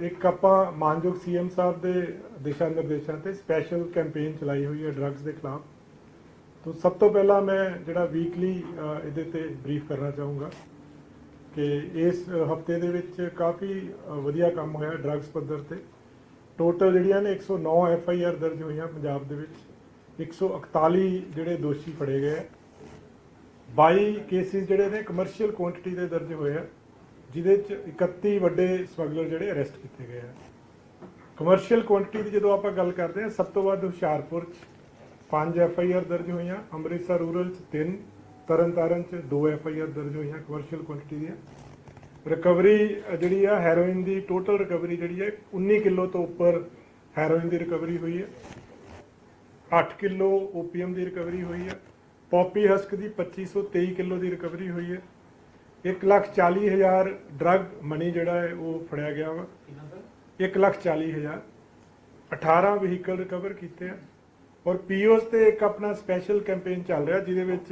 ਇੱਕ ਆਪਾਂ ਮਾਨਯੋਗ ਸੀਐਮ ਸਾਹਿਬ ਦੇ ਦਿਸ਼ਾ ਨਿਰਦੇਸ਼ਾਂ ਤੇ ਸਪੈਸ਼ਲ ਕੈਂਪੇਨ ਚਲਾਈ ਹੋਈ ਹੈ ਡਰੱਗਸ ਦੇ ਖਿਲਾਫ। ਤੋਂ ਸਭ ਤੋਂ ਪਹਿਲਾਂ ਮੈਂ ਜਿਹੜਾ ਵੀਕਲੀ ਇਹਦੇ ਤੇ ਬਰੀਫ ਕਰਨਾ ਚਾਹੂੰਗਾ ਕਿ ਇਸ ਹਫ਼ਤੇ ਦੇ ਵਿੱਚ ਕਾਫੀ ਵਧੀਆ ਕੰਮ ਹੋਇਆ ਡਰੱਗਸ ਪੱਧਰ ਤੇ। ਟੋਟਲ ਜਿਹੜੀਆਂ ਨੇ 109 ਐਫ ਆਈ ਆਰ ਦਰਜ ਹੋਈਆਂ ਪੰਜਾਬ ਦੇ ਵਿੱਚ। 141 ਜਿਹੜੇ ਦੋਸ਼ੀ ਫੜੇ ਗਏ ਆ। 22 ਕੇਸਿਸ ਜਿਹੜੇ ਨੇ ਕਮਰਸ਼ੀਅਲ ਕੁਆਂਟੀਟੀ ਦੇ ਦਰਜ ਹੋਏ ਆ। ਜਿਹਦੇ ਚ 31 ਵੱਡੇ ਸਮਗਲਰ ਜਿਹੜੇ ਅਰੈਸਟ ਕੀਤੇ ਗਏ ਆ। ਕਮਰਸ਼ੀਅਲ ਕੁਆਂਟੀਟੀ ਦੀ ਜਦੋਂ ਆਪਾਂ ਗੱਲ ਕਰਦੇ ਆ ਸਭ ਤੋਂ ਵੱਧ ਹੁਸ਼ਿਆਰਪੁਰ ਚ 5 ਐਫ ਆਈ ਆਰ ਦਰਜ ਹੋਈਆਂ, ਅੰਮ੍ਰਿਤਸਰ ਰੂਰਲ ਚ 3 ਤਰਨਤਾਰਨ ਚ 2 ਐਫ ਆਈ ਆਰ ਦਰਜ ਹੋਈਆਂ ਕਮਰਸ਼ੀਅਲ ਕੁਆਂਟੀਟੀ ਦੀਆਂ। ਰਿਕਵਰੀ ਜਿਹੜੀ ਆ ਹੈਰੋਇਨ ਦੀ ਟੋਟਲ ਰਿਕਵਰੀ ਜਿਹੜੀ ਹੈ 19 ਕਿਲੋ ਤੋਂ ਉੱਪਰ ਹੈਰੋਇਨ ਦੀ ਰਿਕਵਰੀ ਹੋਈ ਹੈ 8 ਕਿਲੋ ਓਪੀਐਮ ਦੀ ਰਿਕਵਰੀ ਹੋਈ ਹੈ ਪੌਪੀ ਹਸਕ ਦੀ 2523 ਕਿਲੋ ਦੀ ਰਿਕਵਰੀ ਹੋਈ ਹੈ 140000 ਡਰੱਗ ਮਨੀ ਜਿਹੜਾ ਹੈ ਉਹ ਫੜਿਆ ਗਿਆ ਵਾ। 140000 18 ਵਹੀਕਲ ਰਿਕਵਰ ਕੀਤੇ ਆ। ਔਰ ਪੀਓਸ ਤੇ ਇੱਕ ਆਪਣਾ ਸਪੈਸ਼ਲ ਕੈਂਪੇਨ ਚੱਲ ਰਿਹਾ, ਜਿਹਦੇ ਵਿੱਚ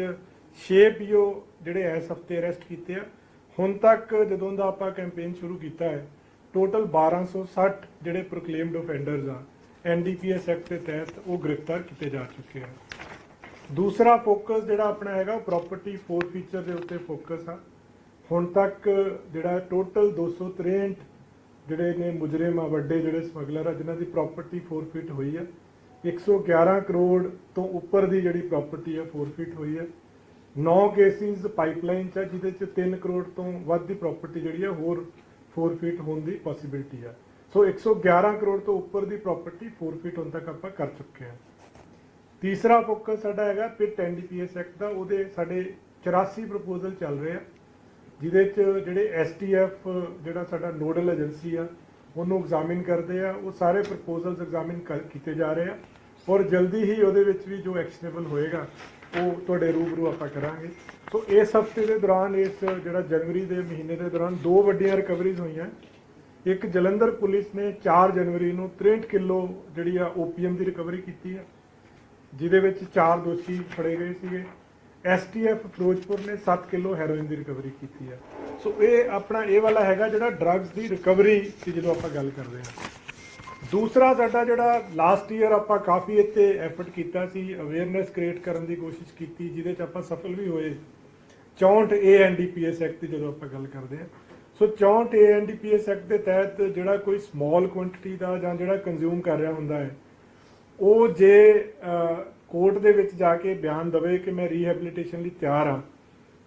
6 ਪੀਓ ਜਿਹੜੇ ਇਸ ਹਫ਼ਤੇ ਅਰੈਸਟ ਕੀਤੇ ਆ। ਹੁਣ ਤੱਕ ਜਦੋਂ ਦਾ ਆਪਾਂ ਕੈਂਪੇਨ ਸ਼ੁਰੂ ਕੀਤਾ ਹੈ ਟੋਟਲ 1260 ਜਿਹੜੇ ਪ੍ਰੋਕਲੇਮਡ ਆਫੈਂਡਰਸ ਆ ਐਨਡੀਪੀਐਸ ਐਕਟ ਦੇ ਤਹਿਤ ਉਹ ਗ੍ਰਿਫਤਾਰ ਕੀਤੇ ਜਾ ਚੁੱਕੇ ਆ। ਦੂਸਰਾ ਫੋਕਸ ਜਿਹੜਾ ਆਪਣਾ ਹੈਗਾ ਪ੍ਰਾਪਰਟੀ ਫੋਰ ਫੀਚਰ ਦੇ ਉੱਤੇ ਫੋਕਸ ਆ। ਹੁਣ ਤੱਕ ਜਿਹੜਾ ਟੋਟਲ 263 ਜਿਹੜੇ ਨੇ ਮੁਜਰਮ ਆ, ਵੱਡੇ ਜਿਹੜੇ ਸਮਗਲਰ ਆ, ਜਿਨ੍ਹਾਂ ਦੀ ਪ੍ਰਾਪਰਟੀ ਫੋਰਫਿਟ ਹੋਈ ਆ 111 ਕਰੋੜ ਤੋਂ ਉੱਪਰ ਦੀ ਜਿਹੜੀ ਪ੍ਰਾਪਰਟੀ ਆ ਫੋਰਫਿਟ ਹੋਈ ਹੈ 9 ਕੇਸਿਸ ਪਾਈਪਲਾਈਨ ਚ ਆ, ਜਿਹਦੇ ਚ 3 ਕਰੋੜ ਤੋਂ ਵੱਧ ਦੀ ਪ੍ਰਾਪਰਟੀ ਜਿਹੜੀ ਆ, ਹੋਰ ਫੋਰਫਿਟ ਹੋਣ ਦੀ ਪੋਸਿਬਿਲਿਟੀ ਆ। ਸੋ 111 ਕਰੋੜ ਤੋਂ ਉੱਪਰ ਦੀ ਪ੍ਰਾਪਰਟੀ ਫੋਰਫਿਟ ਹੁਣ ਤੱਕ ਆਪਾਂ ਕਰ ਚੁੱਕੇ ਹਾਂ ਤੀਸਰਾ ਫੋਕਸ ਸਾਡਾ ਹੈਗਾ ਪਿਟ ਐਨਡੀਪੀਐਸ ਐਕਟ ਦਾ, ਉਹਦੇ ਸਾਡੇ 84 ਪ੍ਰਪੋਜ਼ਲ ਚੱਲ ਰਹੇ ਆ। ਜਿਹਦੇ ਚ ਜਿਹੜੇ ਐਸਟੀਐਫ ਜਿਹੜਾ ਸਾਡਾ ਨੋਡਲ ਏਜੰਸੀ ਆ, ਉਹਨੂੰ ਐਗਜ਼ਾਮਿਨ ਕਰਦੇ ਆ, ਉਹ ਸਾਰੇ ਪ੍ਰਪੋਜ਼ਲਸ ਐਗਜ਼ਾਮਿਨ ਕੀਤੇ ਜਾ ਰਹੇ ਆ। ਔਰ ਜਲਦੀ ਹੀ ਉਹਦੇ ਵਿੱਚ ਵੀ ਜੋ ਐਕਸ਼ਨੇਬਲ ਹੋਏਗਾ, ਉਹ ਤੁਹਾਡੇ ਰੂਬਰੂ ਆਪਾਂ ਕਰਾਂਗੇ। ਸੋ ਇਸ ਹਫ਼ਤੇ ਦੇ ਦੌਰਾਨ, ਇਸ ਜਿਹੜਾ ਜਨਵਰੀ ਦੇ ਮਹੀਨੇ ਦੇ ਦੌਰਾਨ ਦੋ ਵੱਡੀਆਂ ਰਿਕਵਰੀਜ਼ ਹੋਈਆਂ। ਇੱਕ ਜਲੰਧਰ ਪੁਲਿਸ ਨੇ 4 ਜਨਵਰੀ ਨੂੰ 63 ਕਿਲੋ ਜਿਹੜੀ ਆ, ਓਪੀਐਮ ਦੀ ਰਿਕਵਰੀ ਕੀਤੀ ਆ, ਜਿਹਦੇ ਵਿੱਚ ਚਾਰ ਦੋਸ਼ੀ ਫੜੇ ਗਏ ਸੀਗੇ। ਐਸਟੀਐਫ ਫਿਰੋਜ਼ਪੁਰ ਨੇ 7 ਕਿਲੋ ਹੈਰੋਇਨ ਦੀ ਰਿਕਵਰੀ ਕੀਤੀ ਹੈ। ਸੋ ਇਹ ਆਪਣਾ, ਇਹ ਵਾਲਾ ਹੈਗਾ ਜਿਹੜਾ ਡਰੱਗਸ ਦੀ ਰਿਕਵਰੀ ਦੀ ਜਦੋਂ ਆਪਾਂ ਗੱਲ ਕਰਦੇ ਹਾਂ। ਦੂਸਰਾ ਸਾਡਾ ਜਿਹੜਾ ਲਾਸਟ ਈਅਰ ਆਪਾਂ ਕਾਫੀ ਇੱਥੇ ਐਫਰਟ ਕੀਤਾ ਸੀ ਅਵੇਅਰਨੈਸ ਕ੍ਰੀਏਟ ਕਰਨ ਦੀ ਕੋਸ਼ਿਸ਼ ਕੀਤੀ, ਜਿਹਦੇ ਚ ਆਪਾਂ ਸਫਲ ਵੀ ਹੋਏ। 64 ਏਐਨਡੀਪੀਐਸ ਐਕਟ ਦੀ ਜਦੋਂ ਆਪਾਂ ਗੱਲ ਕਰਦੇ ਹਾਂ। ਸੋ 64 ਏਐਨਡੀਪੀਐਸ ਐਕਟ ਦੇ ਤਹਿਤ ਜਿਹੜਾ ਕੋਈ ਸਮਾਲ ਕੁਆਂਟੀਟੀ ਦਾ ਜਾਂ ਜਿਹੜਾ ਕੰਜ਼ਿਊਮ ਕਰ ਰਿਹਾ ਹੁੰਦਾ ਹੈ, ਉਹ ਜੇ ਕੋਰਟ ਦੇ ਵਿੱਚ ਜਾ ਕੇ ਬਿਆਨ ਦਵੇ ਕਿ ਮੈਂ ਰੀਹੈਬਿਲਿਟੇਸ਼ਨ ਲਈ ਤਿਆਰ ਹਾਂ,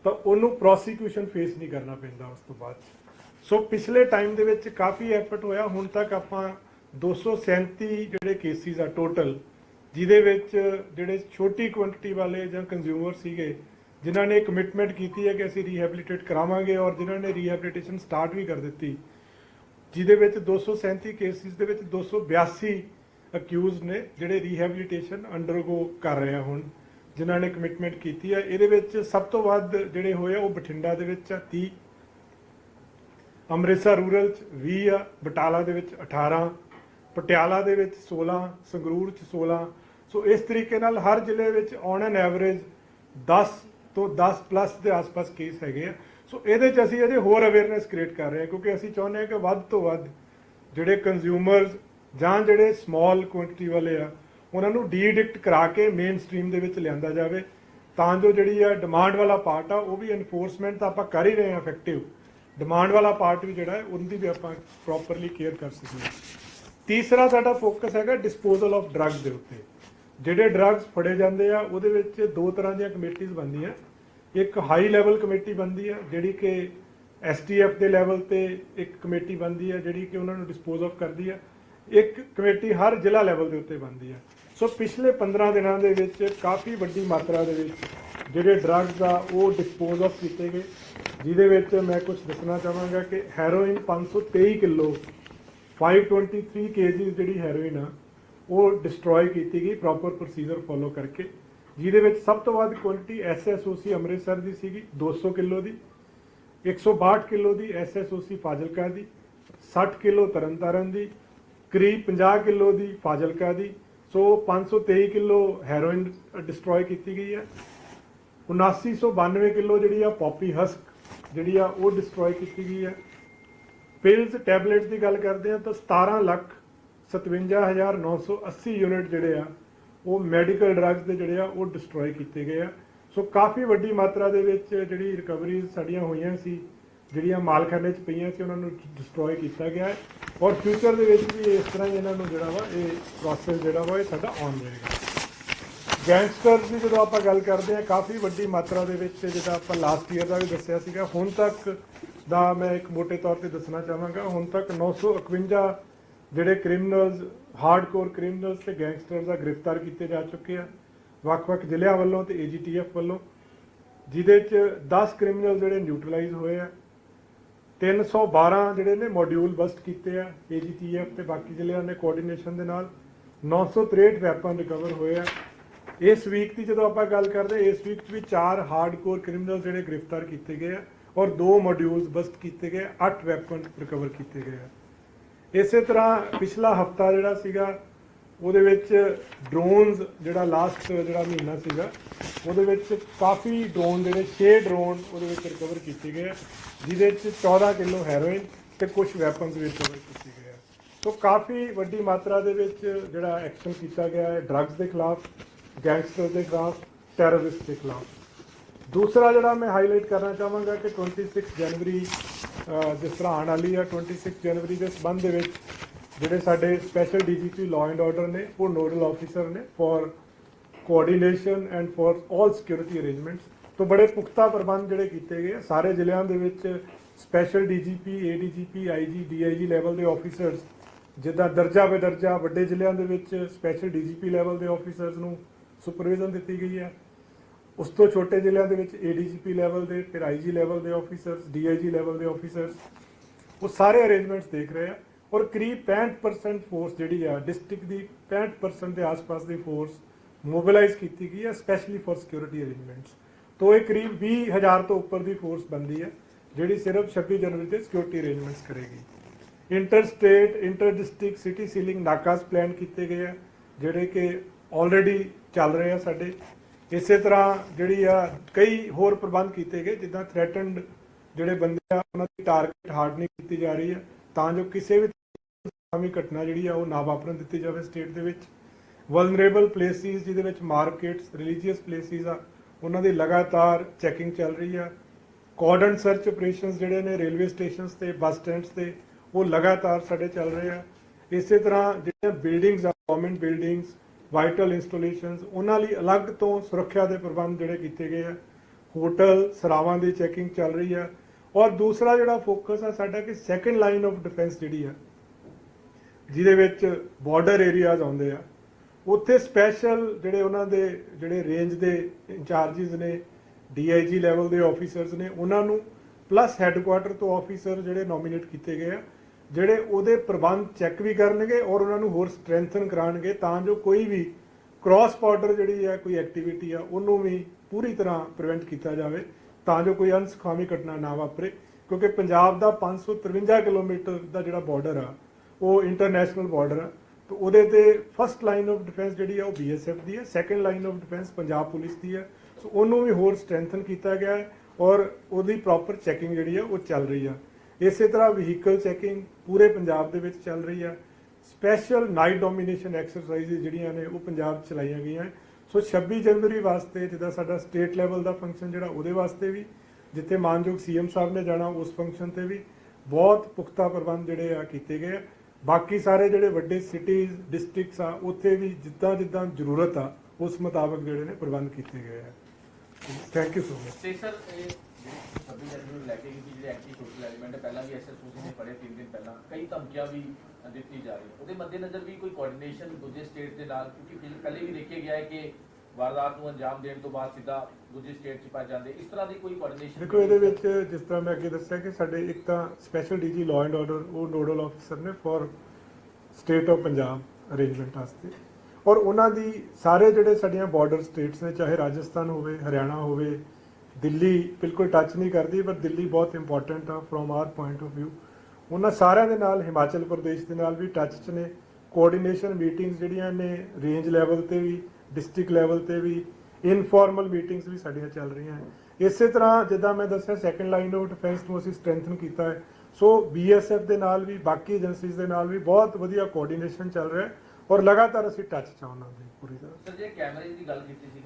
ਤਾਂ ਉਹਨੂੰ ਪ੍ਰੋਸੀਕਿਊਸ਼ਨ ਫੇਸ ਨਹੀਂ ਕਰਨਾ ਪੈਂਦਾ ਉਸ ਤੋਂ ਬਾਅਦ। ਸੋ ਪਿਛਲੇ ਟਾਈਮ ਦੇ ਵਿੱਚ ਕਾਫੀ ਐਫਰਟ ਹੋਇਆ, ਹੁਣ ਤੱਕ ਆਪਾਂ 237 ਜਿਹੜੇ ਕੇਸਿਸ ਆ ਟੋਟਲ ਜਿਹਦੇ ਵਿੱਚ ਜਿਹੜੇ ਛੋਟੀ ਕੁਆਂਟੀਟੀ ਵਾਲੇ ਜਾਂ ਕੰਜ਼ਿਊਮਰ ਸੀਗੇ, ਜਿਨ੍ਹਾਂ ਨੇ ਕਮਿਟਮੈਂਟ ਕੀਤੀ ਹੈ ਕਿ ਅਸੀਂ ਰੀਹੈਬਿਲਿਟੇਟ ਕਰਾਵਾਂਗੇ ਔਰ ਜਿਨ੍ਹਾਂ ਨੇ ਰੀਹੈਬਿਲਿਟੇਸ਼ਨ ਸਟਾਰਟ ਵੀ ਕਰ ਦਿੱਤੀ, ਜਿਹਦੇ ਵਿੱਚ 237 ਕੇਸਿਸ ਦੇ ਵਿੱਚ 282 ਅਕਿਊਜ਼ ਨੇ, ਜਿਹੜੇ ਰੀਹੈਬਿਲਿਟੇਸ਼ਨ ਅੰਡਰਗੋ ਕਰ ਰਹੇ ਆ ਹੁਣ, ਜਿਨ੍ਹਾਂ ਨੇ ਕਮਿਟਮੈਂਟ ਕੀਤੀ ਆ ਇਹਦੇ ਵਿੱਚ ਸਭ ਤੋਂ ਵੱਧ ਜਿਹੜੇ ਹੋਏ ਆ, ਉਹ ਬਠਿੰਡਾ ਦੇ ਵਿੱਚ ਆ 30 ਅੰਮ੍ਰਿਤਸਰ ਰੂਰਲ ਚ 20 ਆ, ਬਟਾਲਾ ਦੇ ਵਿੱਚ 18 ਪਟਿਆਲਾ ਦੇ ਵਿੱਚ 16 ਸੰਗਰੂਰ ਚ 16 ਸੋ ਇਸ ਤਰੀਕੇ ਨਾਲ ਹਰ ਜ਼ਿਲ੍ਹੇ ਵਿੱਚ ਔਨ ਐਨ ਐਵਰੇਜ 10 ਤੋਂ 10 ਪਲੱਸ ਦੇ ਆਸ-ਪਾਸ ਕੇਸ ਹੈਗੇ ਆ। ਸੋ ਇਹਦੇ ਚ ਅਸੀਂ ਅਜੇ ਹੋਰ ਅਵੇਅਰਨੈਸ ਕ੍ਰੀਏਟ ਕਰ ਰਹੇ ਹਾਂ, ਕਿਉਂਕਿ ਅਸੀਂ ਚਾਹੁੰਦੇ ਹਾਂ ਕਿ ਵੱਧ ਤੋਂ ਵੱਧ ਜਿਹੜੇ ਕੰਜ਼ਿਊਮਰਸ ਜਾਂ ਜਿਹੜੇ ਸਮਾਲ ਕੁਆਂਟੀਟੀ ਵਾਲੇ ਆ, ਉਹਨਾਂ ਨੂੰ ਡੀਡਿਕਟ ਕਰਾ ਕੇ ਮੇਨ ਸਟ੍ਰੀਮ ਦੇ ਵਿੱਚ ਲਿਆਂਦਾ ਜਾਵੇ, ਤਾਂ ਜੋ ਜਿਹੜੀ ਆ ਡਿਮਾਂਡ ਵਾਲਾ ਪਾਰਟ ਆ, ਉਹ ਵੀ ਐਨਫੋਰਸਮੈਂਟ ਤਾਂ ਆਪਾਂ ਕਰ ਹੀ ਰਹੇ ਹਾਂ ਇਫੈਕਟਿਵ ਡਿਮਾਂਡ ਵਾਲਾ ਪਾਰਟ ਵੀ ਜਿਹੜਾ ਹੈ, ਉਹਦੀ ਵੀ ਆਪਾਂ ਪ੍ਰੋਪਰਲੀ ਕੇਅਰ ਕਰ ਸਕੀਏ ਤੀਸਰਾ ਸਾਡਾ ਫੋਕਸ ਹੈਗਾ ਡਿਸਪੋਜ਼ਲ ਆਫ ਡਰੱਗਸ ਦੇ ਉੱਤੇ। ਜਿਹੜੇ ਡਰੱਗਸ ਫੜੇ ਜਾਂਦੇ ਆ, ਉਹਦੇ ਵਿੱਚ ਦੋ ਤਰ੍ਹਾਂ ਦੀਆਂ ਕਮੇਟੀਆਂ ਬਣਦੀਆਂ। ਇੱਕ ਹਾਈ ਲੈਵਲ ਕਮੇਟੀ ਬਣਦੀ ਆ, ਜਿਹੜੀ ਕਿ ਐਸਟੀਐਫ ਦੇ ਲੈਵਲ ਤੇ ਇੱਕ ਕਮੇਟੀ ਬਣਦੀ ਹੈ ਜਿਹੜੀ ਕਿ ਉਹਨਾਂ ਨੂੰ ਡਿਸਪੋਜ਼ ਆਫ ਕਰਦੀ ਆ। ਇੱਕ ਕਮੇਟੀ ਹਰ ਜ਼ਿਲ੍ਹਾ ਲੈਵਲ ਦੇ ਉੱਤੇ ਬਣਦੀ ਹੈ। ਸੋ ਪਿਛਲੇ 15 ਦਿਨਾਂ ਦੇ ਵਿੱਚ ਕਾਫੀ ਵੱਡੀ ਮਾਤਰਾ ਦੇ ਵਿੱਚ ਜਿਹੜੇ ਡਰੱਗਸ ਆ, ਉਹ ਡਿਸਪੋਜ਼ ਆਫ ਕੀਤੇ ਗਏ, ਜਿਹਦੇ ਵਿੱਚ ਮੈਂ ਕੁਝ ਦੱਸਣਾ ਚਾਹਾਂਗਾ ਕਿ ਹੈਰੋਇਨ 523 ਕਿਲੋ 523 ਕੇਜੀ ਜਿਹੜੀ ਹੈਰੋਇਨ ਆ, ਉਹ ਡਿਸਟਰੋਏ ਕੀਤੀ ਗਈ ਪ੍ਰੋਪਰ ਪ੍ਰੋਸੀਜਰ ਫੋਲੋ ਕਰਕੇ, ਜਿਹਦੇ ਵਿੱਚ ਸਭ ਤੋਂ ਵੱਧ ਕੁਆਂਟੀਟੀ ਐਸਐਸਓਸੀ ਅੰਮ੍ਰਿਤਸਰ ਦੀ ਸੀਗੀ 200 ਕਿਲੋ ਦੀ 162 ਕਿਲੋ ਦੀ ਐਸਐਸਓਸੀ ਫਾਜ਼ਿਲਕਾ ਦੀ 60 ਕਿਲੋ ਤਰਨਤਾਰਨ ਦੀ ਕਰੀਬ 50 ਕਿਲੋ ਦੀ ਫਾਜ਼ਿਲਕਾ ਦੀ, ਸੋ 523 ਕਿਲੋ ਹੈਰੋਇਨ ਡਿਸਟਰੋਏ ਕੀਤੀ ਗਈ ਹੈ। 7992 ਕਿਲੋ ਜਿਹੜੀ ਆ ਪੌਪੀ ਹਸਕ ਜਿਹੜੀ ਆ ਉਹ ਡਿਸਟਰੋਏ ਕੀਤੀ ਗਈ ਹੈ। ਪਿਲਸ ਟੈਬਲੇਟਸ ਦੀ ਗੱਲ ਕਰਦੇ ਆ ਤਾਂ 17 ਲੱਖ 57980 ਯੂਨਿਟ ਜਿਹੜੇ ਆ, ਉਹ ਮੈਡੀਕਲ ਡਰੱਗਸ ਦੇ ਜਿਹੜੇ ਆ ਉਹ ਡਿਸਟਰੋਏ ਕੀਤੇ ਗਏ ਆ। ਸੋ ਕਾਫੀ ਵੱਡੀ ਮਾਤਰਾ ਦੇ ਵਿੱਚ ਜਿਹੜੀ ਰਿਕਵਰੀਜ਼ ਸਾਡੀਆਂ ਹੋਈਆਂ ਸੀ ਜਿਹੜੀਆਂ ਮਾਲਖਾਨੇ 'ਚ ਪਈਆਂ ਸੀ, ਉਹਨਾਂ ਨੂੰ ਡਿਸਟਰੋਏ ਕੀਤਾ ਗਿਆ ਹੈ। ਔਰ ਫਿਊਚਰ ਦੇ ਵਿੱਚ ਵੀ ਇਸ ਤਰ੍ਹਾਂ ਹੀ ਇਹਨਾਂ ਨੂੰ ਜਿਹੜਾ ਵਾ, ਇਹ ਪ੍ਰੋਸੈਸ ਜਿਹੜਾ ਵਾ, ਇਹ ਸਾਡਾ ਆਨ ਰਹੇਗਾ ਗੈਂਗਸਟਰਸ ਦੀ ਜਦੋਂ ਆਪਾਂ ਗੱਲ ਕਰਦੇ ਹਾਂ, ਕਾਫੀ ਵੱਡੀ ਮਾਤਰਾ ਦੇ ਵਿੱਚ ਜਿਹੜਾ ਆਪਾਂ ਲਾਸਟ ਈਅਰ ਦਾ ਵੀ ਦੱਸਿਆ ਸੀਗਾ, ਹੁਣ ਤੱਕ ਦਾ ਮੈਂ ਇੱਕ ਮੋٹے ਤੌਰ ਤੇ ਦੱਸਣਾ ਚਾਹਾਂਗਾ, ਹੁਣ ਤੱਕ 951 ਜਿਹੜੇ ਕ੍ਰਿਮੀਨਲਸ ਹਾਰਡਕੋਰ ਕ੍ਰਿਮੀਨਲਸ ਤੇ ਗੈਂਗਸਟਰਸ ਦਾ ਗ੍ਰਿਫਤਾਰ ਕੀਤੇ ਜਾ ਚੁੱਕੇ ਆ, ਵੱਖ-ਵੱਖ ਜ਼ਿਲ੍ਹਿਆਂ ਵੱਲੋਂ ਤੇ ਏਜੀਟੀਐਫ ਵੱਲੋਂ, ਜਿਹਦੇ ਚ 10 ਕ੍ਰਿਮੀਨਲ ਜਿਹੜੇ ਨਿਊਟਰਲਾਈਜ਼ ਹੋਏ ਆ 312 ਜਿਹੜੇ ਨੇ ਮੋਡਿਊਲ ਬਸਟ ਕੀਤੇ ਆ ਏਜੀਟੀਐਫ ਤੇ ਬਾਕੀ ਜ਼ਿਲ੍ਹਿਆਂ ਨੇ ਕੋਆਰਡੀਨੇਸ਼ਨ ਦੇ ਨਾਲ। 963 ਵੈਪਨ ਰਿਕਵਰ ਹੋਏ ਆ। ਇਸ ਵੀਕ ਦੀ ਜਦੋਂ ਆਪਾਂ ਗੱਲ ਕਰਦੇ ਇਸ ਵੀਕ 'ਚ ਵੀ ਚਾਰ ਹਾਰਡਕੋਰ ਕ੍ਰਿਮੀਨਲ ਜਿਹੜੇ ਗ੍ਰਿਫਤਾਰ ਕੀਤੇ ਗਏ ਆ ਔਰ ਦੋ ਮੋਡਿਊਲਸ ਬਸਟ ਕੀਤੇ ਗਏ 8 ਵੈਪਨ ਰਿਕਵਰ ਕੀਤੇ ਗਏ ਆ। ਇਸੇ ਤਰ੍ਹਾਂ ਪਿਛਲਾ ਹਫਤਾ ਜਿਹੜਾ ਸੀਗਾ ਉਹਦੇ ਵਿੱਚ ਡਰੋਨਸ ਜਿਹੜਾ ਲਾਸਟ ਜਿਹੜਾ ਮਹੀਨਾ ਸੀਗਾ ਉਹਦੇ ਵਿੱਚ ਕਾਫੀ ਡਰੋਨ ਜਿਹੜੇ 6 ਡਰੋਨ ਉਹਦੇ ਵਿੱਚ ਰਿਕਵਰ ਕੀਤੇ ਗਏ ਆ, ਜਿਹਦੇ ਵਿੱਚ 14 ਕਿਲੋ ਹੈਰੋਇਨ ਤੇ ਕੁਝ ਵੈਪਨਸ ਵੀ ਰਿਕਵਰ ਕੀਤੇ ਗਏ ਆ। ਸੋ ਕਾਫੀ ਵੱਡੀ ਮਾਤਰਾ ਦੇ ਵਿੱਚ ਜਿਹੜਾ ਐਕਸ਼ਨ ਕੀਤਾ ਗਿਆ ਹੈ ਡਰੱਗਸ ਦੇ ਖਿਲਾਫ ਗੈਂਗਸਟਰ ਦੇ ਖਿਲਾਫ ਟੈਰਰਿਸਟ ਦੇ ਖਿਲਾਫ। ਦੂਸਰਾ ਜਿਹੜਾ ਮੈਂ ਹਾਈਲਾਈਟ ਕਰਨਾ ਚਾਹਾਂਗਾ ਕਿ 26 ਜਨਵਰੀ ਅਹ, ਜਿਸ ਤਰ੍ਹਾਂ ਆਉਣ ਵਾਲੀ ਹੈ 26 ਜਨਵਰੀ ਦੇ ਸੰਬੰਧ ਦੇ ਵਿੱਚ ਜਿਹੜੇ ਸਾਡੇ special DGP law and order ਨੇ, ਉਹ ਨੋਡਲ ਆਫੀਸਰ ਨੇ for coordination and for all security arrangements ਤੋਂ ਬੜੇ ਪੁਖਤਾ ਪ੍ਰਬੰਧ ਜਿਹੜੇ ਕੀਤੇ ਗਏ ਆ। ਸਾਰੇ ਜ਼ਿਲ੍ਹਿਆਂ ਦੇ ਵਿੱਚ special DGP ADGP IG DIG level ਦੇ ਆਫੀਸਰਸ ਜਿੱਦਾਂ ਦਰਜਾ ਬਦਰਜਾ ਵੱਡੇ ਜ਼ਿਲ੍ਹਿਆਂ ਦੇ ਵਿੱਚ ਸਪੈਸ਼ਲ ਡੀਜੀਪੀ ਲੈਵਲ ਦੇ ਆਫੀਸਰਸ ਨੂੰ ਸੁਪਰਵਿਜ਼ਨ ਦਿੱਤੀ ਗਈ ਹੈ ਉਸ ਤੋਂ ਛੋਟੇ ਜ਼ਿਲ੍ਹਿਆਂ ਦੇ ਵਿੱਚ ਏਡੀਜੀਪੀ ਲੈਵਲ ਦੇ, ਫਿਰ ਆਈਜੀ ਲੈਵਲ ਦੇ ਆਫੀਸਰਸ ਡੀਆਈਜੀ ਲੈਵਲ ਦੇ ਆਫੀਸਰਸ ਉਹ ਸਾਰੇ ਅਰੇਂਜਮੈਂਟਸ ਦੇਖ ਰਹੇ ਆ ਔਰ ਕਰੀਬ 65% ਫੋਰਸ ਜਿਹੜੀ ਆ ਡਿਸਟ੍ਰਿਕਟ ਦੀ 65% ਦੇ ਆਸ-ਪਾਸ ਦੀ ਫੋਰਸ ਮੋਬਿਲਾਈਜ਼ ਕੀਤੀ ਗਈ ਹੈ ਸਪੈਸ਼ਲੀ ਫॉर ਸਿਕਿਉਰਿਟੀ ਅਰੇਂਜਮੈਂਟਸ ਤੋਂ ਇਹ ਕਰੀਬ 20000 ਤੋਂ ਉੱਪਰ ਦੀ ਫੋਰਸ ਬੰਦੀ ਹੈ ਜਿਹੜੀ ਸਿਰਫ 26 ਜਨਵਰੀ ਤੇ ਸਿਕਿਉਰਿਟੀ ਅਰੇਂਜਮੈਂਟਸ ਕਰੇਗੀ। Inter state inter district city sealing ਨਾਕਾਸ plan ਕੀਤੇ ਗਏ ਆ, ਜਿਹੜੇ ਕਿ ਆਲਰੇਡੀ ਚੱਲ ਰਹੇ ਆ ਸਾਡੇ। ਇਸੇ ਤਰ੍ਹਾਂ ਜਿਹੜੀ ਆ, ਕਈ ਹੋਰ ਪ੍ਰਬੰਧ ਕੀਤੇ ਗਏ, ਜਿੱਦਾਂ ਥ੍ਰੈਟਨਡ ਜਿਹੜੇ ਬੰਦੇ ਆ, ਉਹਨਾਂ ਦੀ ਟਾਰਗੇਟ ਹਾਰਡਨਿੰਗ ਕੀਤੀ ਜਾ ਰਹੀ ਹੈ ਤਾਂ ਜੋ ਕਿਸੇ ਵੀ ਸਾਮੀ ਘਟਨਾ ਜਿਹੜੀ ਆ ਉਹ ਨਾ ਵਾਪਰਨ ਦਿੱਤੀ ਜਾਵੇ ਸਟੇਟ ਦੇ ਵਿੱਚ। ਵਲਨਰੇਬਲ ਪਲੇਸਿਸ ਜਿਹਦੇ ਵਿੱਚ ਮਾਰਕੀਟਸ ਰਿਲੀਜੀਅਸ ਪਲੇਸਿਸ ਆ, ਉਹਨਾਂ ਦੀ ਲਗਾਤਾਰ ਚੈਕਿੰਗ ਚੱਲ ਰਹੀ ਆ। ਕਾਰਡਨ ਸਰਚ ਆਪਰੇਸ਼ਨਸ ਜਿਹੜੇ ਨੇ ਰੇਲਵੇ ਸਟੇਸ਼ਨਸ ਤੇ ਬੱਸ ਸਟੈਂਡਸ ਤੇ, ਉਹ ਲਗਾਤਾਰ ਸਾਡੇ ਚੱਲ ਰਹੇ ਆ। ਇਸੇ ਤਰ੍ਹਾਂ ਜਿਹੜੀਆਂ ਬਿਲਡਿੰਗਸ ਆ ਗਵਰਨਮੈਂਟ ਬਿਲਡਿੰਗਸ ਵਾਈਟਲ ਇੰਸਟਾਲੇਸ਼ਨਸ ਉਹਨਾਂ ਲਈ ਅਲੱਗ ਤੋਂ ਸੁਰੱਖਿਆ ਦੇ ਪ੍ਰਬੰਧ ਜਿਹੜੇ ਕੀਤੇ ਗਏ ਆ। ਹੋਟਲ ਸਰਾਵਾਂ ਦੀ ਚੈਕਿੰਗ ਚੱਲ ਰਹੀ ਆ। ਔਰ ਦੂਸਰਾ ਜਿਹੜਾ ਫੋਕਸ ਆ ਸਾਡਾ ਕਿ ਸੈਕੰਡ ਲਾਈਨ ਆਫ ਡਿਫੈਂਸ ਜਿਹੜੀ ਆ, ਜਿਹਦੇ ਵਿੱਚ ਬਾਰਡਰ ਏਰੀਆਜ਼ ਆਉਂਦੇ ਆ, ਉੱਥੇ ਸਪੈਸ਼ਲ ਜਿਹੜੇ ਉਹਨਾਂ ਦੇ, ਜਿਹੜੇ ਰੇਂਜ ਦੇ ਇੰਚਾਰਜਸ ਨੇ ਡੀਆਈਜੀ ਲੈਵਲ ਦੇ ਆਫੀਸਰਸ ਨੇ, ਉਹਨਾਂ ਨੂੰ ਪਲੱਸ ਹੈੱਡਕੁਆਟਰ ਤੋਂ ਆਫੀਸਰ ਜਿਹੜੇ ਨੋਮੀਨੇਟ ਕੀਤੇ ਗਏ ਆ, ਜਿਹੜੇ ਉਹਦੇ ਪ੍ਰਬੰਧ ਚੈੱਕ ਵੀ ਕਰਨਗੇ ਔਰ ਉਹਨਾਂ ਨੂੰ ਹੋਰ ਸਟਰੈਂਥਨ ਕਰਾਣਗੇ ਤਾਂ ਜੋ ਕੋਈ ਵੀ ਕ੍ਰਾਸ ਬਾਰਡਰ ਜਿਹੜੀ ਹੈ ਕੋਈ ਐਕਟੀਵਿਟੀ ਆ, ਉਹਨੂੰ ਵੀ ਪੂਰੀ ਤਰ੍ਹਾਂ ਪ੍ਰੀਵੈਂਟ ਕੀਤਾ ਜਾਵੇ। ਤਾਂ ਜੋ ਕੋਈ ਅਨਸਖਾਮੀ ਘਟਨਾ ਨਾ ਵਾਪਰੇ, ਕਿਉਂਕਿ ਪੰਜਾਬ ਦਾ 553 ਕਿਲੋਮੀਟਰ ਦਾ ਜਿਹੜਾ ਬਾਰਡਰ ਆ, ਉਹ ਇੰਟਰਨੈਸ਼ਨਲ ਬਾਰਡਰ ਆ, ਤੇ ਉਹਦੇ ਤੇ ਫਸਟ ਲਾਈਨ ਆਫ ਡਿਫੈਂਸ ਜਿਹੜੀ ਆ ਉਹ ਬੀਐਸਐਫ ਦੀ ਹੈ second line of defence Punjab police ਦੀ ਹੈ ਸੋ ਉਹਨੂੰ ਵੀ ਹੋਰ ਸਟਰੈਂਥਨ ਕੀਤਾ ਗਿਆ ਹੈ ਔਰ ਉਹਦੀ ਪ੍ਰੋਪਰ ਚੈਕਿੰਗ ਜਿਹੜੀ ਆ ਉਹ ਚੱਲ ਰਹੀ ਆ। ਇਸੇ ਤਰ੍ਹਾਂ ਵਹੀਕਲ ਚੈਕਿੰਗ ਪੂਰੇ ਪੰਜਾਬ ਦੇ ਵਿੱਚ ਚੱਲ ਰਹੀ ਆ। ਸਪੈਸ਼ਲ ਨਾਈਟ ਡੋਮੀਨੇਸ਼ਨ ਐਕਸਰਸਾਈਜ਼ ਜਿਹੜੀਆਂ ਨੇ ਉਹ ਪੰਜਾਬ 'ਚ ਚਲਾਈਆਂ ਗਈਆਂ ਸੋ 26 ਜਨਵਰੀ ਵਾਸਤੇ ਜਿੱਦਾਂ ਸਾਡਾ ਸਟੇਟ ਲੈਵਲ ਦਾ ਫੰਕਸ਼ਨ ਜਿਹੜਾ ਉਹਦੇ ਵਾਸਤੇ ਵੀ, ਜਿੱਥੇ ਮਾਨਯੋਗ ਸੀਐਮ ਸਾਹਿਬ ਨੇ ਜਾਣਾ ਉਸ ਫੰਕਸ਼ਨ ਤੇ ਵੀ ਬਹੁਤ ਪੁਖਤਾ ਪ੍ਰਬੰਧ ਜਿਹੜੇ ਆ ਕੀਤੇ ਗਏ ਆ। ਬਾਕੀ ਸਾਰੇ ਜਿਹੜੇ ਵੱਡੇ ਸਿਟੀਜ਼ ਡਿਸਟ੍ਰਿਕਟਸ ਆ, ਉੱਥੇ ਵੀ ਜਿੱਦਾਂ ਜਿੱਦਾਂ ਜ਼ਰੂਰਤ ਆ, ਉਸ ਮੁਤਾਬਕ ਜਿਹੜੇ ਨੇ ਪ੍ਰਬੰਧ ਕੀਤੇ ਗਏ ਆ। ਥੈਂਕ ਯੂ ਸੋ ਮਚ ਤੇ ਸਰ ਇਹ ਸਭੀ ਜਨਰਲ ਨੂੰ ਲੈ ਕੇ ਕਿ ਜਿਹੜੇ ਐਂਟੀ ਸੋਸ਼ਲ ਐਲੀਮੈਂਟ ਪਹਿਲਾਂ ਵੀ ਐਸਐਸਓਸੀ ਨੇ ਪੜੇ ਤਿੰਨ ਦਿਨ ਪਹਿਲਾਂ ਕਈ ਧਮਕੀਆਂ ਵੀ ਦਿੱਤੀ ਜਾ ਰਹੀ ਉਹਦੇ ਮੱਦੇਨਜ਼ਰ ਵੀ ਕੋਈ ਕੋਆਰਡੀਨੇਸ਼ਨ ਦੂਜੇ ਸਟੇਟ ਦੇ ਨਾਲ ਕਿਉਂਕਿ ਪਹਿਲੇ- ਵੀ ਦੇਖਿਆ ਗਿਆ ਹੈ ਕਿ ਵਾਰਦਾਤ ਨੂੰ ਅੰਜਾਮ ਦੇਣ ਤੋਂ ਬਾਅਦ ਸਿੱਧਾ ਦੂਜੀ ਸਟੇਟ 'ਚ ਭੱਜ ਜਾਂਦੇ। ਇਸ ਤਰ੍ਹਾਂ ਦੀ ਕੋਈ ਕੋਆਰਡੀਨੇਸ਼ਨ ਦੇਖੋ ਇਹਦੇ ਵਿੱਚ ਜਿਸ ਤਰ੍ਹਾਂ ਮੈਂ ਅੱਗੇ ਦੱਸਿਆ ਕਿ ਸਾਡੇ ਇੱਕ ਤਾਂ special DG law and order ਉਹ ਨੋਡਲ ਆਫੀਸਰ ਨੇ for state of Punjab arrangement ਵਾਸਤੇ। ਔਰ ਉਹਨਾਂ ਦੀ ਸਾਰੇ ਜਿਹੜੇ ਸਾਡੀਆਂ ਬਾਰਡਰ ਸਟੇਟਸ ਨੇ, ਚਾਹੇ ਰਾਜਸਥਾਨ ਹੋਵੇ, ਹਰਿਆਣਾ ਹੋਵੇ, ਦਿੱਲੀ ਬਿਲਕੁਲ ਟੱਚ ਨਹੀਂ ਕਰਦੀ ਪਰ ਦਿੱਲੀ ਬਹੁਤ ਇੰਪੋਰਟੈਂਟ ਆ from our point of View ਉਹਨਾਂ ਸਾਰਿਆਂ ਦੇ ਨਾਲ, ਹਿਮਾਚਲ ਪ੍ਰਦੇਸ਼ ਦੇ ਨਾਲ ਵੀ ਟੱਚ 'ਚ ਨੇ। ਕੋਆਰਡੀਨੇਸ਼ਨ ਮੀਟਿੰਗਸ ਜਿਹੜੀਆਂ ਨੇ ਰੇਂਜ ਲੈਵਲ ਤੇ ਵੀ ਡਿਸਟ੍ਰਿਕਟ ਲੈਵਲ ਤੇ ਵੀ ਇਨਫਾਰਮਲ ਮੀਟਿੰਗਸ ਵੀ ਸਾਡੀਆਂ ਚੱਲ ਰਹੀਆਂ ਇਸੇ ਤਰ੍ਹਾਂ ਜਿੱਦਾਂ ਮੈਂ ਦੱਸਿਆ ਸੈਕੰਡ ਲਾਈਨ ਆਫ ਡਿਫੈਂਸ ਨੂੰ ਅਸੀਂ ਸਟਰੈਂਥਨ ਕੀਤਾ ਹੈ। ਸੋ ਬੀਐਸਐਫ ਦੇ ਨਾਲ ਵੀ, ਬਾਕੀ ਏਜੰਸੀਜ਼ ਦੇ ਨਾਲ ਵੀ ਬਹੁਤ ਵਧੀਆ ਕੋਆਰਡੀਨੇਸ਼ਨ ਚੱਲ ਰਿਹਾ ਹੈ। ਔਰ ਲਗਾਤਾਰ ਅਸੀਂ ਟੱਚ ਚ ਹਾਂ ਉਹਨਾਂ ਦੀ ਪੂਰੀ ਤਰ੍ਹਾਂ। ਸਰ ਜੇ ਕੈਮਰੇ ਦੀ ਗੱਲ ਕੀਤੀ ਸੀ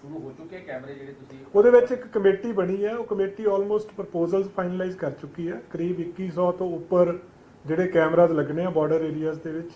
ਸ਼ੁਰੂ ਹੋ ਚੁੱਕੇ ਕੈਮਰੇ ਜਿਹੜੇ ਤੁਸੀਂ ਉਹਦੇ ਵਿੱਚ ਇੱਕ ਕਮੇਟੀ ਬਣੀ ਹੈ ਉਹ ਕਮੇਟੀ ਆਲਮੋਸਟ ਪ੍ਰਪੋਜ਼ਲਸ ਫਾਈਨਲਾਈਜ਼ ਕਰ ਚੁੱਕੀ ਹੈ ਕਰੀਬ 2100 ਤੋਂ ਉੱਪਰ ਜਿਹੜੇ ਕੈਮਰਾਜ਼ ਲੱਗਣੇ ਆ ਬਾਰਡਰ ਏਰੀਆਜ਼ ਦੇ ਵਿੱਚ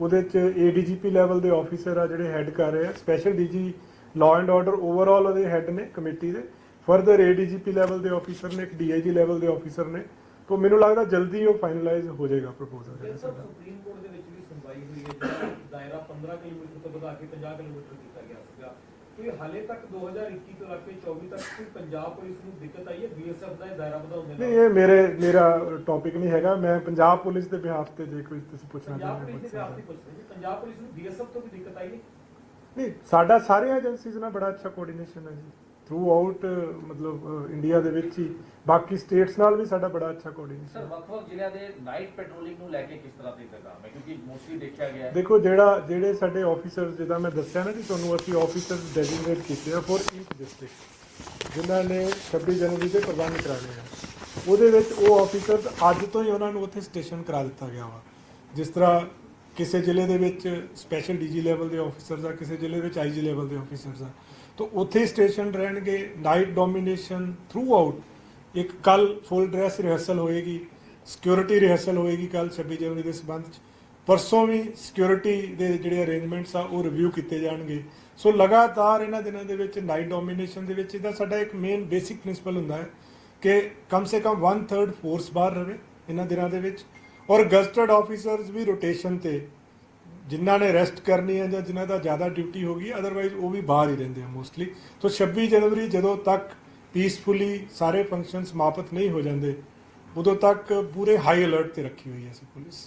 ਉਹਦੇ ਚ ਏਡੀਜੀਪੀ ਲੈਵਲ ਦੇ ਆਫੀਸਰ ਆ ਜਿਹੜੇ ਹੈੱਡ ਕਰ ਰਹੇ ਆ। Special DG law and order overall ਉਹਦੇ ਹੈੱਡ ਨੇ ਕਮੇਟੀ ਦੇ। ਫਰਦਰ ਏਡੀਜੀਪੀ ਲੈਵਲ ਦੇ ਆਫੀਸਰ ਨੇ ਇੱਕ ਡੀਆਈਜੀ ਲੈਵਲ ਦੇ ਆਫੀਸਰ ਨੇ। ਤੋਂ ਮੈਨੂੰ ਲੱਗਦਾ ਜਲਦੀ ਉਹ ਫਾਈਨਲਾਈਜ਼ ਹੋ ਜਾਏਗਾ ਪ੍ਰਪੋਜ਼ਲ ਸਰ ਸੁਪਰੀਮ ਕੋਰਟ ਦੇ ਵਿੱਚ ਵੀ ਸੁਣਵਾਈ ਹੋਈ ਹੈ ਜਿਹੜਾ ਦਾਇਰਾ 15 ਕਿਲੋਮੀਟਰ ਤੋਂ ਵਧਾ ਕੇ 50 ਕਿਲੋਮੀਟਰ ਕੀਤਾ ਗਿਆ ਸੀਗਾ। ਕੋਈ ਹਾਲੇ ਤੱਕ 2021 ਤੋਂ ਲੈ ਕੇ 24 ਤੱਕ ਕੋਈ ਪੰਜਾਬ ਪੁਲਿਸ ਨੂੰ ਦਿੱਕਤ ਆਈ ਹੈ? ਬੀਐਸਐਫ ਦਾ ਇਹ ਦਾਇਰਾ ਵਧਾਉਣ ਦੇ ਨਹੀਂ ਨਾਲ ਇਹ ਮੇਰੇ ਮੇਰਾ ਟੌਪਿਕ ਨਹੀਂ ਹੈਗਾ। ਮੈਂ ਪੰਜਾਬ ਪੁਲਿਸ ਦੇ ਬਿਹਾਫ ਤੇ ਜੇ ਕੋਈ ਤੁਸੀਂ ਪੁੱਛਣਾ ਪੰਜਾਬ ਚਾਹੁੰਦੇ ਪੁਲਿਸ ਹੋ ਦੇ ਪੁੱਛ ਵਿਆਹ ਸਕਦੇ ਦੀ ਪੁੱਛਦੇ ਜੀ। ਪੰਜਾਬ ਪੁਲਿਸ ਨੂੰ ਬੀਐਸਐਫ ਤੋਂ ਵੀ ਦਿੱਕਤ ਆਈ ਨਹੀਂ। ਹੋ। ਨਹੀਂ ਸਾਡਾ ਸਾਰੀਆਂ ਏਜੰਸੀਜ਼ ਨਾਲ ਬੜਾ ਅੱਛਾ ਕੋਆਰਡੀਨੇਸ਼ਨ ਹੈ ਜੀ। ਥਰੂ ਆਊਟ ਮਤਲਬ ਇੰਡੀਆ ਦੇ ਵਿੱਚ ਹੀ। ਬਾਕੀ ਸਟੇਟਸ ਨਾਲ ਵੀ ਸਾਡਾ ਬੜਾ ਅੱਛਾ ਸਰ ਕੋਆਰਡੀਨੇਸ਼ਨ ਵੱਖ-ਵੱਖ ਜ਼ਿਲ੍ਹਿਆਂ ਦੇ ਨਾਈਟ ਪੈਟਰੋਲਿੰਗ ਨੂੰ ਲੈ ਕੇ ਕਿਸ ਤਰ੍ਹਾਂ ਦੇ ਇੰਤਜ਼ਾਮ ਹੈ? ਕਿਉਂਕਿ ਮੋਸਟਲੀ ਦੇਖਿਆ ਗਿਆ ਹੈ। ਦੇਖੋ ਜਿਹੜਾ ਜਿਹੜੇ ਸਾਡੇ ਆਫੀਸਰਸ ਜਿਹਦਾ ਮੈਂ ਦੱਸਿਆ ਨਾ ਕਿ ਤੁਹਾਨੂੰ ਅਸੀਂ ਆਫੀਸਰਸ ਡੈਜ਼ਿਗਨੇਟ ਕੀਤੇ ਆ ਫॉर ਈਚ ਡਿਸਟ੍ਰਿਕਟ ਜਿਨ੍ਹਾਂ ਨੇ 26 ਜਨਵਰੀ ਦੇ ਪ੍ਰਬੰਧ ਕਰਾਣੇ ਆ। ਉਹਦੇ ਵਿੱਚ ਉਹ ਆਫੀਸਰਸ ਅੱਜ ਤੋਂ ਹੀ ਉਹਨਾਂ ਨੂੰ ਉੱਥੇ ਸਟੇਸ਼ਨ ਕਰਾ ਦਿੱਤਾ ਗਿਆ ਵਾ। ਜਿਸ ਤਰ੍ਹਾਂ ਕਿਸੇ ਜ਼ਿਲ੍ਹੇ ਦੇ ਵਿੱਚ ਸਪੈਸ਼ਲ ਡੀਜੀ ਲੈਵਲ ਦੇ ਆਫੀਸਰਸ ਆ ਕਿਸੇ ਜ਼ਿਲ੍ਹੇ ਵਿੱਚ ਆਈਜੀ ਲੈਵਲ ਦੇ ਆਫੀਸਰਸ ਆ। ਤਾਂ ਉੱਥੇ ਸਟੇਸ਼ਨ ਰਹਿਣਗੇ ਨਾਈਟ ਡੋਮੀਨੇਸ਼ਨ ਥਰੂ ਆਊਟ ਇੱਕ ਕੱਲ ਫੁੱਲ ਡਰੈਸ ਰਿਹਰਸਲ ਹੋਏਗੀ ਸਿਕਿਉਰਿਟੀ ਰਿਹਰਸਲ ਹੋਏਗੀ ਕੱਲ 26 ਜਨਵਰੀ ਦੇ ਸਬੰਧ ਚ। ਪਰਸੋਂ ਵੀ ਸਿਕਿਉਰਿਟੀ ਦੇ ਜਿਹੜੇ ਅਰੇਂਜਮੈਂਟਸ ਆ, ਉਹ ਰਿਵਿਊ ਕੀਤੇ ਜਾਣਗੇ। ਸੋ ਲਗਾਤਾਰ ਇਹਨਾਂ ਦਿਨਾਂ ਦੇ ਵਿੱਚ ਨਾਈਟ ਡੋਮੀਨੇਸ਼ਨ ਦੇ ਵਿੱਚ ਇਹਦਾ ਸਾਡਾ ਇੱਕ ਮੇਨ ਬੇਸਿਕ ਪ੍ਰਿੰਸੀਪਲ ਹੁੰਦਾ ਹੈ ਕਿ ਕਮ ਸੇ ਕਮ 1/3 ਫੋਰਸ ਬਾਹਰ ਰਵੇ ਇਹਨਾਂ ਦਿਨਾਂ ਦੇ ਵਿੱਚ। ਔਰ ਗਸਟਡ ਆਫੀਸਰਸ ਵੀ ਰੋਟੇਸ਼ਨ ਤੇ ਜਿਨ੍ਹਾਂ ਨੇ ਰੈਸਟ ਕਰਨੀ ਹੈ ਜਾਂ ਜਿਨ੍ਹਾਂ ਦਾ ਜ਼ਿਆਦਾ ਡਿਊਟੀ ਹੋਗੀ ਅਦਰਵਾਈਜ਼ ਉਹ ਵੀ ਬਾਹਰ ਹੀ ਰਹਿੰਦੇ ਆ ਮੋਸਟਲੀ ਤੋਂ 26 ਜਨਵਰੀ ਜਦੋਂ ਤੱਕ ਪੀਸਫੁਲੀ ਸਾਰੇ ਫੰਕਸ਼ਨ ਸਮਾਪਤ ਨਹੀਂ ਹੋ ਜਾਂਦੇ ਉਦੋਂ ਤੱਕ ਪੂਰੇ ਹਾਈ ਅਲਰਟ ਤੇ ਰੱਖੀ ਹੋਈ ਹੈ ਸੀ ਪੁਲਿਸ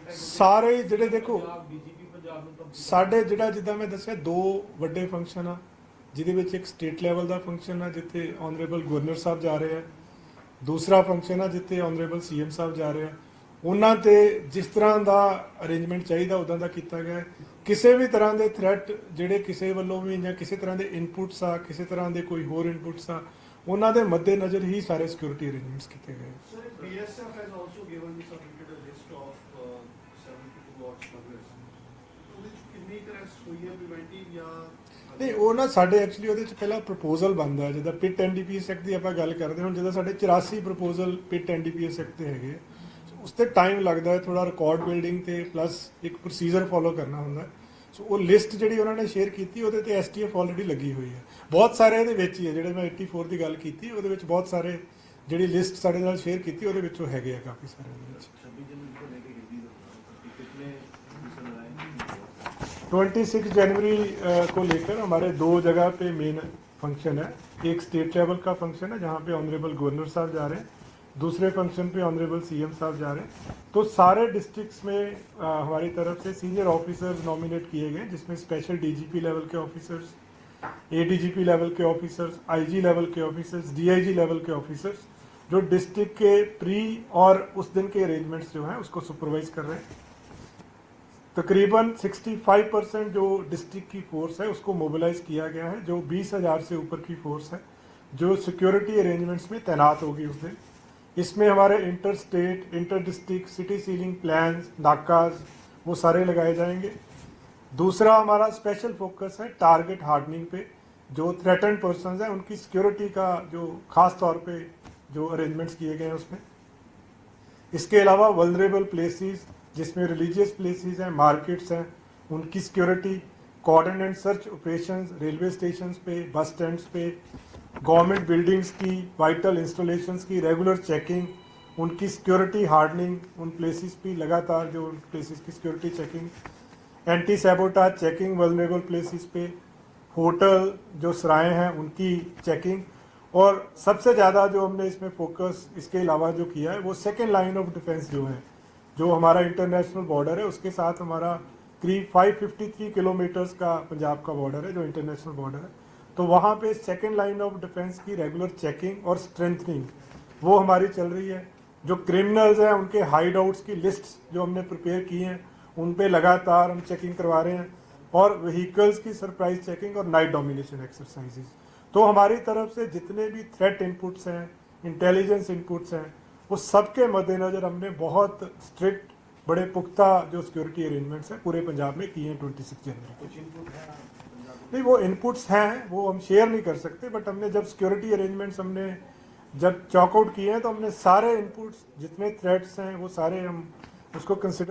ਹੈ ਸਾਰੇ ਜਿਹੜੇ ਦੇਖੋ ਸਾਡੇ ਜਿਹੜਾ ਜਿੱਦਾਂ ਮੈਂ ਦੱਸਿਆ ਦੋ ਵੱਡੇ ਫੰਕਸ਼ਨ ਆ ਜਿਹਦੇ ਵਿੱਚ ਇੱਕ ਸਟੇਟ ਲੈਵਲ ਦਾ ਫੰਕਸ਼ਨ ਆ ਜਿੱਥੇ ਆਨਰੇਬਲ ਗਵਰਨਰ ਸਾਹਿਬ ਜਾ ਰਹੇ ਆ ਦੂਸਰਾ ਫੰਕਸ਼ਨ ਆ ਜਿੱਥੇ ਆਨਰੇਬਲ ਸੀਐਮ ਸਾਹਿਬ ਜਾ ਰਹੇ ਆ ਉਹਨਾਂ ਤੇ ਜਿਸ ਤਰ੍ਹਾਂ ਦਾ ਅਰੇਂਜਮੈਂਟ ਚਾਹੀਦਾ ਉਦਾਂ ਦਾ ਕੀਤਾ ਗਿਆ ਹੈ। ਕਿਸੇ ਵੀ ਤਰ੍ਹਾਂ ਦੇ ਥ੍ਰੈਟ ਜਿਹੜੇ ਕਿਸੇ ਵੱਲੋਂ ਵੀ ਜਾਂ ਕਿਸੇ ਤਰ੍ਹਾਂ ਦੇ ਇਨਪੁਟਸ ਆ ਕਿਸੇ ਤਰ੍ਹਾਂ ਦੇ ਕੋਈ ਹੋਰ ਇਨਪੁਟਸ ਆ ਉਹਨਾਂ ਦੇ ਮੱਦੇਨਜ਼ਰ ਹੀ ਸਾਰੇ ਸਿਕਿਉਰਿਟੀ ਅਰੇਂਜਮੈਂਟਸ ਕੀਤੇ ਗਏ Sir, BSF has also given me submitted a list 72 odd smugglers. ਉਹਦੇ ਚ ਕਿੰਨੀ ਕਰੈਸਟ ਹੋਈ ਹੈ ਪ੍ਰੀਵੈਂਟਿਵ ਜਾਂ ਨਹੀਂ ਉਹ ਨਾ ਸਾਡੇ ਐਕਚੁਅਲੀ ਉਹਦੇ ਚ ਪਹਿਲਾਂ ਪ੍ਰਪੋਜ਼ਲ ਬਣਦਾ ਜਿੱਦਾਂ ਪਿਟ ਐਨਡੀਪੀਐਸ ਐਕਟ ਦੀ ਆਪਾਂ ਗੱਲ ਕਰਦੇ ਹਾਂ ਹੁਣ ਜਦੋਂ ਸਾਡੇ 84 ਪ੍ਰਪੋਜ਼ਲ ਪਿਟ ਐਨਡੀਪੀਐਸ ਐਕਟ ਦੇ ਹੈਗੇ ਉਸ ਤੇ ਟਾਈਮ ਲੱਗਦਾ ਹੈ ਥੋੜਾ ਰਿਕਾਰਡ ਬਿਲਡਿੰਗ ਤੇ ਪਲੱਸ ਇੱਕ ਪ੍ਰੋਸੀਜਰ ਫੋਲੋ ਕਰਨਾ ਹੁੰਦਾ। ਸੋ ਉਹ ਲਿਸਟ ਜਿਹੜੀ ਉਹਨਾਂ ਨੇ ਸ਼ੇਅਰ ਕੀਤੀ ਉਹਦੇ ਤੇ ਐਸਟੀਐਫ ਆਲਰੇਡੀ ਲੱਗੀ ਹੋਈ ਹੈ। ਬਹੁਤ ਸਾਰੇ ਇਹਦੇ ਵਿੱਚ ਹੀ ਹੈ ਜਿਹੜੇ ਮੈਂ 84 ਦੀ ਗੱਲ ਕੀਤੀ ਉਹਦੇ ਵਿੱਚ ਬਹੁਤ ਸਾਰੇ ਜਿਹੜੀ ਲਿਸਟ ਸਾਡੇ ਨਾਲ ਸ਼ੇਅਰ ਕੀਤੀ ਉਹਦੇ ਵਿੱਚੋਂ ਹੈਗੇ ਆ ਕਾਫੀ ਸਾਰੇ ਉਹਦੇ ਵਿੱਚ। 26 जनवरी को लेकर हमारे दो जगह पे मेन फ़ंक्शन है। एक स्टेट लेवल का फ़ंक्शन है, जहाँ पे ऑनरेबल गवर्नर साहब जा रहे हैं। दूसरे फ़ंक्शन पे ऑनरेबल सीएम साहब जा रहे हैं। तो सारे डिस्ट्रिक्ट्स में हमारी तरफ़ से सीनियर ऑफिसर्स नॉमिनेट किए गए, जिसमें स्पेशल डीजीपी लेवल के ऑफिसर्स एडीजीपी लेवल के ऑफिसर्स आईजी लेवल के ऑफिसर्स डीआईजी लेवल के ऑफिसर्स जो डिस्ट्रिक्ट के प्री और उस दिन के अरेंजमेंट्स जो हैं, उसको सुपरवाइज कर रहे हैं। तकरीबन 65 परसेंट जो डिस्ट्रिक्ट की फोर्स है उसको मोबिलाइज किया गया है जो 20,000 से ऊपर की फोर्स है जो सिक्योरिटी अरेंजमेंट्स में तैनात होगी उस दिन। इसमें हमारे inter state inter district city sealing plan नाकाज वो सारे लगाए जाएँगे। दूसरा हमारा स्पेशल फोकस है टारगेट हार्डनिंग पे। जो थ्रेटन पर्सन है उनकी सिक्योरिटी का जो खास तौर पे जो अरेंजमेंट्स किए गए हैं उसमें। इसके अलावा वलरेबल प्लेसेस जिसमें रिलीजियस प्लेसेस हैं मार्केट्स हैं, उनकी security coordinate search operation railway station पे बस स्टैंड पे गवर्नमेंट बिल्डिंग्स की वाइटल इंस्टॉलेशंस की रेगुलर चेकिंग उनकी सिक्योरिटी हार्डनिंग उन प्लेसेस पे लगातार जो उन प्लेसेस की security checking anti sabotage checking vulnerable places पे होटल जो सराय हैं, उनकी चेकिंग और सबसे ज़्यादा जो हमने इसमें फोकस इसके अलावा जो किया है, वो सेकेंड लाइन ऑफ़ डिफेंस जो है। जो हमारा इंटरनेशनल बॉर्डर है, उसके साथ हमारा करीब 553 किलोमीटर्स का पंजाब का बॉर्डर है, जो इंटरनेशनल बॉर्डर है। तो वहाँ पे सेकेंड लाइन ऑफ़ डिफेंस की रेगुलर चेकिंग और स्ट्रेंथनिंग वो हमारी चल रही है। जो क्रिमिनल्स हैं, उनके हाइड आउट्स की लिस्ट जो हमने प्रिपेयर की हैं, उन पे लगातार हम चेकिंग करवा रहे हैं। और व्हीकल्स की सरप्राइज़ चेकिंग और नाइट डोमिनेशन एक्सरसाइजेज तो हमारी तरफ़ से जितने भी थ्रेट इनपुट्स हैं इंटेलिजेंस इनपुट्स हैं वो सबके मद्देनज़र हमने बहुत स्ट्रिक्ट बड़े पुख्ता जो सिक्योरिटी अरेंजमेंट्स हैं पूरे पंजाब में किए हैं ट्वेंटी सिक्स जनवरी को। नहीं वो इनपुट्स हैं वो हम शेयर नहीं कर सकते बट हमने जब सिक्योरिटी अरेंजमेंट्स हमने जब चॉकआउट किए हैं तो हमने सारे इनपुट्स जितने थ्रेट्स हैं वो सारे हम उसको कंसिडर